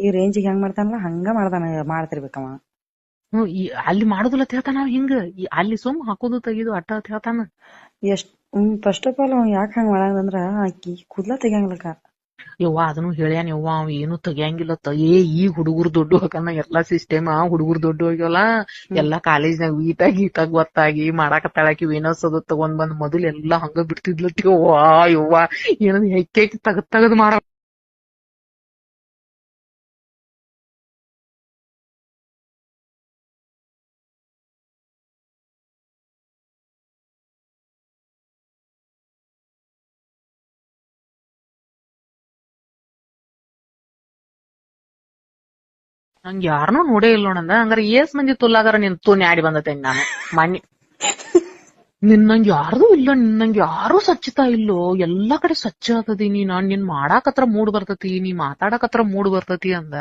ಈ ರೇಂಜಿಗೆ ಹೆಂಗ್ ಮಾಡ್ತಾನಲ್ಲ ಹಂಗ ಮಾಡ್ತಾನ ಮಾಡ್ತಿರ್ಬೇಕವ. ಹ್ಮ್ ಈ ಅಲ್ಲಿ ಮಾಡುದಿಲ್ಲ ಅಂತ ಹೇಳ್ತಾನ ಹಿಂಗ. ಈ ಅಲ್ಲಿ ಸುಮ್ ಹಾಕೋದು ತೆಗಿದು ಅಟ್ಟ ಅಂತ ಹೇಳ್ತಾನ. ಎಷ್ಟ್ ಫಸ್ಟ್ ಆಫ್ ಆಲ್ ಅವ್ ಯಾಕ ಹಂಗ ಮಾಡಂದ್ರ ಆಕಿ ಕೂದ್ಲ ತೆಗಿಯಂಗಿಲ್ಲಕ ಯವ್ವ ಅದನ್ನು ಹೇಳ್ಯಾನ ಯವ್ವ ಅವ ಏನು ತೆಗಿಯಂಗಿಲ್ಲ ತ. ಏ ಈ ಹುಡುಗರು ದೊಡ್ಡ ಹಾಕನ ಎಲ್ಲಾ ಸಿಸ್ಟಮ್ ಹುಡುಗರು ದೊಡ್ಡ ಹೋಗ್ಯವಲ್ಲ ಎಲ್ಲಾ ಕಾಲೇಜ್ನಾಗ ಈತಾಗ ಈತಾಗ ಗೊತ್ತಾಗಿ ಮಾಡಾಕತ್ತಾಳಾಕಿ ಏನಸದ ತಗೊಂಡ್ ಬಂದ್ ಮೊದಲು ಎಲ್ಲಾ ಹಂಗ ಬಿಡ್ತಿದ್ಲತ್ತಿ ಯವ್ವ ಯವ್ವ. ಏನದ್ ಹೆಕ್ಕೆ ತಗದ್ ತಗದ್ ಮಾಡ ನಂಗ್ ಯಾರನ್ನೂ ನೋಡೇ ಇಲ್ಲ ನೋಡಂದ ಹಂಗಾರ ಏಸ್ ಮಂದಿ ತುಲ್ಲಾಗಾರ ನಿನ್ ತುನ್ ಆಡಿ ಬಂದತೆ ನಾನು. ಮನ್ನಿ ನಿನ್ನಂಗ್ ಯಾರ್ದು ಇಲ್ಲ ನಿನ್ನಂಗ್ ಯಾರು ಸ್ವಚ್ಛತಾ ಇಲ್ಲೋ. ಎಲ್ಲಾ ಕಡೆ ಸ್ವಚ್ಛ ಆತದಿ ನೀ ನಾನ್ ನಿನ್ ಮಾಡಾಕತ್ರ ಮೂಡ್ ಬರ್ತತಿ, ನೀ ಮಾತಾಡಕತ್ರ ಮೂಡ್ ಬರ್ತತಿ ಅಂದ.